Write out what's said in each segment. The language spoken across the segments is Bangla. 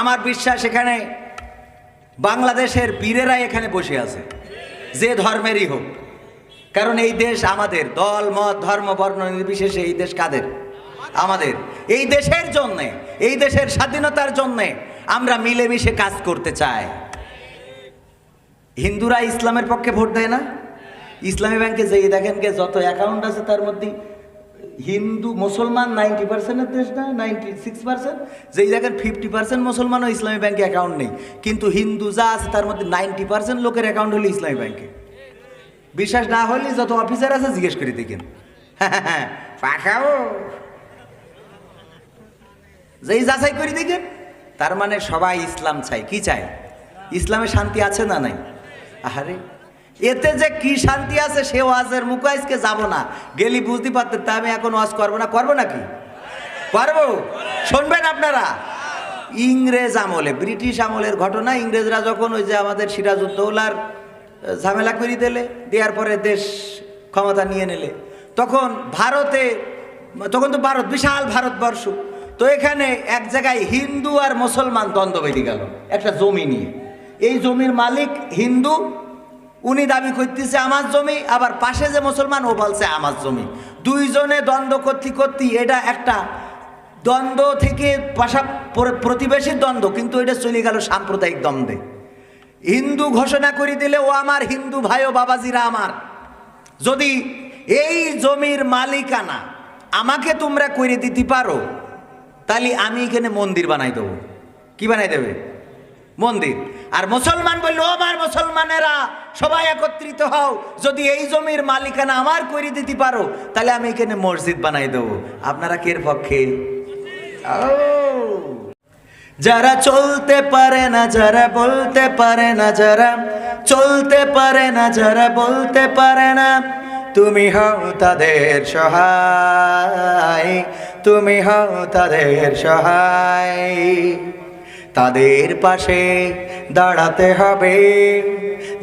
আমার বিশ্বাস এখানে বাংলাদেশের বীরেরাই এখানে বসে আছে, যে ধর্মেরই হোক। কারণ এই দেশ আমাদের, দল, মত, ধর্ম, বর্ণ নির্বিশেষে এই দেশ কাদের? আমাদের। এই দেশের জন্যে, এই দেশের স্বাধীনতার জন্যে আমরা মিলেমিশে কাজ করতে চাই। হিন্দুরা ইসলামের পক্ষে ভোট দেয় না? ইসলামী ব্যাংকে যেই দেখেন যত অ্যাকাউন্ট আছে তার মধ্যে হিন্দু মুসলমান নাইনটি পার্সেন্টের দেশ না, নাইনটি সিক্স পার্সেন্ট। যেই দেখেন ফিফটি পার্সেন্ট মুসলমানও ইসলামী ব্যাংকে অ্যাকাউন্ট নেই। কিন্তু হিন্দু যা আছে তার মধ্যে নাইনটি পার্সেন্ট লোকের অ্যাকাউন্ট হলো ইসলামী ব্যাংকে। বিশ্বাস না হলে যত অফিসার আছে জিজ্ঞেস করে দেখেন। পাখাও যেই যাচাই করে দেখেন, তার মানে সবাই ইসলাম চাই কি চায়? ইসলামে শান্তি আছে না নাই? আহারে। এতে যে কি শান্তি আছে, সে ওয়াজের মুখে আজকে যাব না। গেলি বুঝতে পারতেন তা আমি এখন ওয়াজ করব না, করব নাকি? করব? শুনবেন আপনারা? ইংরেজ আমলে, ব্রিটিশ আমলের ঘটনা, ইংরেজরা যখন ওই যে আমাদের সিরাজউদ্দৌলার ঝামেলা করে দিলে, দেওয়ার পরে দেশ ক্ষমতা নিয়ে নিলে। তখন ভারতে, তখন তো ভারত, বিশাল ভারতবর্ষ। তো এখানে এক জায়গায় হিন্দু আর মুসলমান দ্বন্দ্ব বেঁধে গেল, একটা জমি নিয়ে। এই জমির মালিক হিন্দু উনি দাবি করতেছে আমার জমি, আবার পাশে যে মুসলমান, ও বলছে আমার জমি। দুইজনে দ্বন্দ্ব করতে করতে এটা একটা দ্বন্দ্ব থেকে পাশা প্রতিবেশীর দ্বন্দ্ব, কিন্তু এটা চলে গেল সাম্প্রদায়িক দ্বন্দ্বে। হিন্দু ঘোষণা করে দিলে, ও আমার হিন্দু ভাই ও বাবাজিরা আমার। যদি এই জমির মালিকানা আমাকে তোমরা করে দিতে পারো, তাহলে আমি এখানে মন্দির বানাই দেবো। কি বানাই দেবে? মন্দির। আর মুসলমান বলল আমার মুসলমানেরা, সবাই একত্রিত হও। যদি এই জমির মালিকানা আমার করে দিতে পারো, তাহলে আমি এখানে মসজিদ বানাই দেবো। আপনারা কের পক্ষে? যারা চলতে পারে না, যারা বলতে পারে না, যারা চলতে পারে না, যারা বলতে পারে না, তুমি হও তাদের সহায়, তুমি হও তাদের সহায়। তাদের পাশে দাঁড়াতে হবে।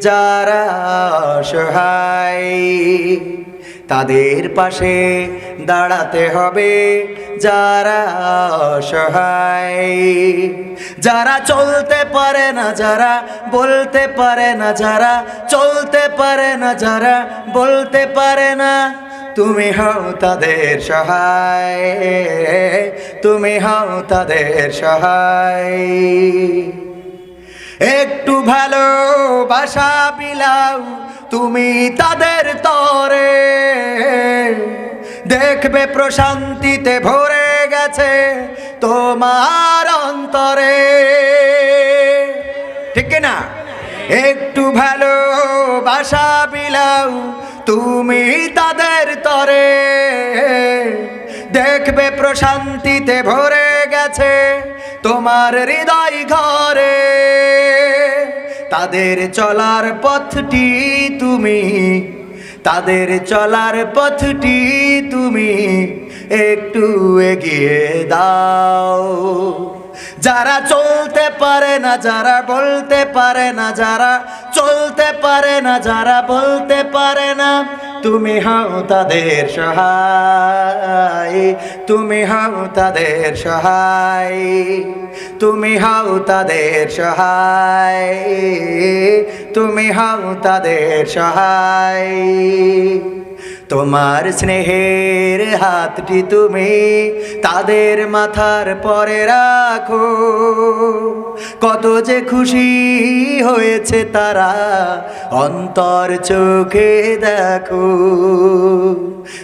যারা সহায় তাদের পাশে দাঁড়াতে হবে। যারা সহায় যারা চলতে পারে না, যারা বলতে পারে না, যারা চলতে পারে না, যারা বলতে পারে না। তুমি হও তাদের সহায়, তুমি হও তাদের সহায়। একটু ভালোবাসা বিলাও তুমি তাদের তরে, দেখবে প্রশান্তিতে ভরে গেছে তোমার অন্তরে। ঠিক না একটু ভালোবাসা বিলাও তুমি তাদের তরে দেখবে প্রশান্তিতে ভরে গেছে তোমার হৃদয় ঘরে। তাদের চলার পথটি তুমি, তাদের চলার পথটি তুমি একটু এগিয়ে দাও। যারা চলতে পারে না, যারা বলতে পারে না, যারা চলতে পারে না, যারা বলতে পারে না, তুমি হও তাদের সহায়, তুমি হও তাদের সহায়, তুমি হও তাদের সহায়, তুমি হাও তাদের সহায়। তোমার স্নেহের হাতটি তুমি তাদের মাথার পরে রাখো। কত যে খুশি হয়েছে তারা অন্তর চোখে দেখো।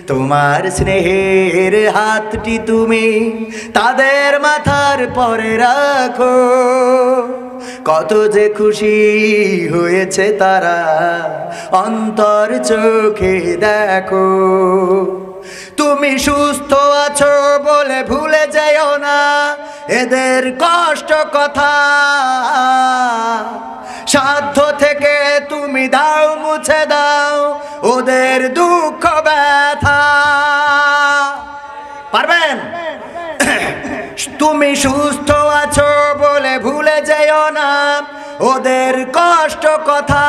তোমার স্নেহের হাতটি তুমি তাদের মাথার পরে রাখো। কত যে খুশি হয়েছে তারা অন্তর চোখে দেখো। তুমি সুস্থ আছো বলে ভুলে যেও না এদের কষ্ট কথা। সাধ্য থেকে তুমি দাও মুছে দাও ওদের দুঃখ ব্যথা। পারবেন? তুমি সুস্থ বলে ভুলে যেও না। ওদের কষ্ট কথা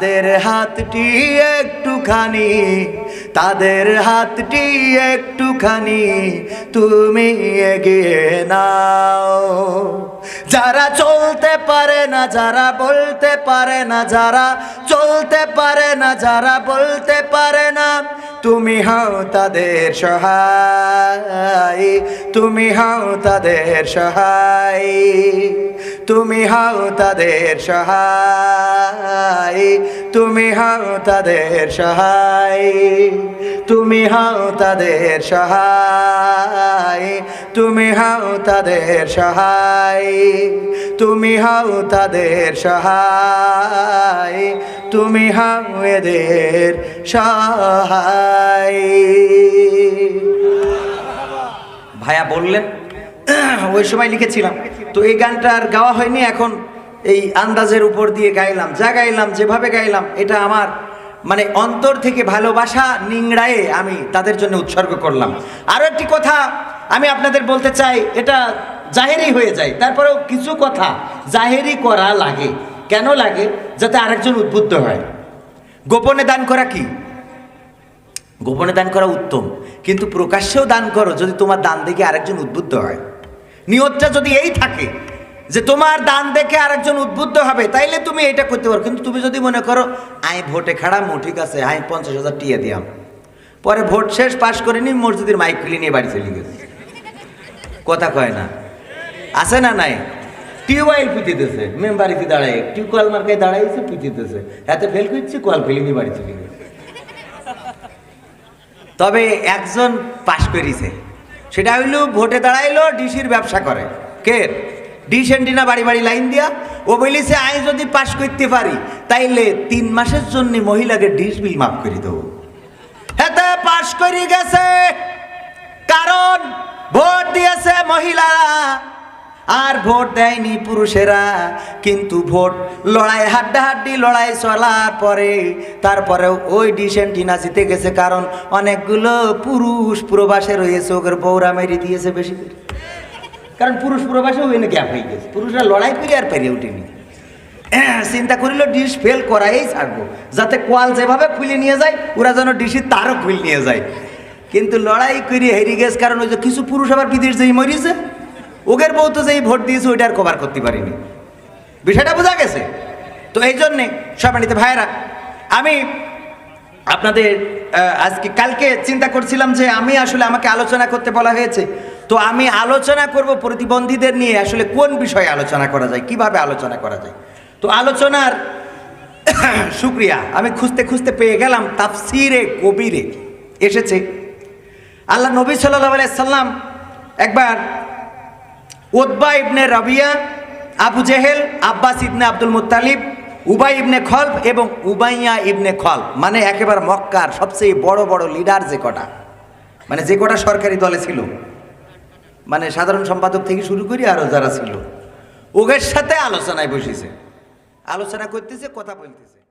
তাদের হাতটি একটুখানি, তাদের হাতটি একটুখানি তুমি এগিয়ে নাও। যারা চলতে পারে না, যারা বলতে পারে না, যারা চলতে পারে না, যারা বলতে পারে না, তুমি হও তাদের সহায়, তুমি হও তাদের সহায়। তুমি হও তাদের সহায়, তুমি হও তাদের সহায়, তুমি হও তাদের সহায়, তুমি হও তাদের সহায়, তুমি হও তাদের সহায়, তুমি হও এদের সহায়। ভাইয়া বললেন? ওই সময় লিখেছিলাম। তো এই গানটা আর গাওয়া হয়নি, এখন এই আন্দাজের উপর দিয়ে গাইলাম, যা গাইলাম, যেভাবে গাইলাম, এটা আমার মানে অন্তর থেকে ভালোবাসা নিংড়ায়ে আমি তাদের জন্য উৎসর্গ করলাম। আরও একটি কথা আমি আপনাদের বলতে চাই, এটা জাহেরি হয়ে যায়, তারপরেও কিছু কথা জাহেরি করা লাগে। কেন লাগে? যাতে আরেকজন উদ্বুদ্ধ হয়। গোপনে দান করা কি? গোপনে দান করা উত্তম, কিন্তু প্রকাশ্যেও দান করো যদি তোমার দান দেখে আরেকজন উদ্বুদ্ধ হয়। নিয়তটা যদি এই থাকে যে তোমার দান দেখে আরেকজন উদ্বুদ্ধ হবে, তাইলে তুমি এটা করতে পারো। কিন্তু তুমি যদি মনে করো, আই, ভোটে খাড়ামো ঠিক আছে, আই, পঞ্চাশ হাজার টিয়া দিয়াম। পরে ভোট শেষ, পাশ করে নি, মসজিদের মাইক খুলে নিয়ে বাড়ি চলে গেছে। কথা কয় না। আছে না নাই? টিউবওয়েল পুঁতিতেছে, মেম বাড়িতে দাঁড়ায়, টিউবওয়েল মার্কায় দাঁড়াইছে, পুঁতিতেছে। হাতে ফেল করছে কল ফেলে নিয়ে বাড়ি চলে গেছে। তবে একজন পাশ করিছে। সেটা হইল ভোটে দাঁড়াইলো, ডিসির ব্যবসা করে। কে? ডিস এন্ডিনা বাড়ি বাড়ি লাইন দিয়া। ও বলিছে আই যদি পাশ করতে পারি, তাইলে তিন মাসের জন্য মহিলাকে ডিস বিল মাফ করে দেবো। হেতে পাশ করে গেছে। কারণ ভোট দিয়েছে মহিলারা। আর ভোট দেয়নি পুরুষেরা। কিন্তু ভোট লড়াই, হাড্ডাহাড্ডি লড়াই চলার পরে তারপরেও ওই ডিসেন্টিনা জিতে গেছে কারণ অনেকগুলো পুরুষ প্রবাসে রয়েছে ওকে বৌরা মেরে দিয়েছে বেশি করে। কারণ পুরুষ প্রবাসে ওই গ্যাপ হয়ে গেছে। পুরুষরা লড়াই করে আর পেরে উঠেনি চিন্তা করিল ডিশ ফেল করাই ছাড়বো। যাতে কোয়াল যেভাবে খুলে নিয়ে যায়, ওরা যেন ডিশি তারও খুলে নিয়ে যায়। কিন্তু লড়াই করে হেরে গেছে কারণ ওই যে কিছু পুরুষ আবার বিদেশ যেই মরিয়েছে ওগের বউ তো যেই ভোট দিয়েছে, ওইটা আর কভার করতে পারিনি। বিষয়টা বোঝা গেছে। তো এই জন্যে সবানিতে ভাইয়েরা, আমি আপনাদের আজকে কালকে চিন্তা করছিলাম যে আমি আসলে আমাকে আলোচনা করতে বলা হয়েছে। তো আমি আলোচনা করব প্রতিবন্ধীদের নিয়ে, আসলে কোন বিষয়ে আলোচনা করা যায়, কীভাবে আলোচনা করা যায়। তো আলোচনার শুক্রিয়া আমি খুঁজতে খুঁজতে পেয়ে গেলাম তাফসিরে, কবিরে, এসেছে। আল্লাহ নবী সাল্লাহ সাল্লাম একবার ওদবা ইবনে রবিয়া, আবু জেহেল, আব্বাস ইবনে আব্দুল মুত্তালিব, উবাই ইবনে খলফ এবং উবাইয়া ইবনে খলফ মানে একেবারে মক্কার সবচেয়ে বড় বড় লিডার যে কটা। মানে যে কটা সরকারি দলে ছিল। মানে সাধারণ সম্পাদক থেকে শুরু করি আরও যারা ছিল। ওদের সাথে আলোচনায় বসেছে। আলোচনা করতেছে, কথা বলতেছে।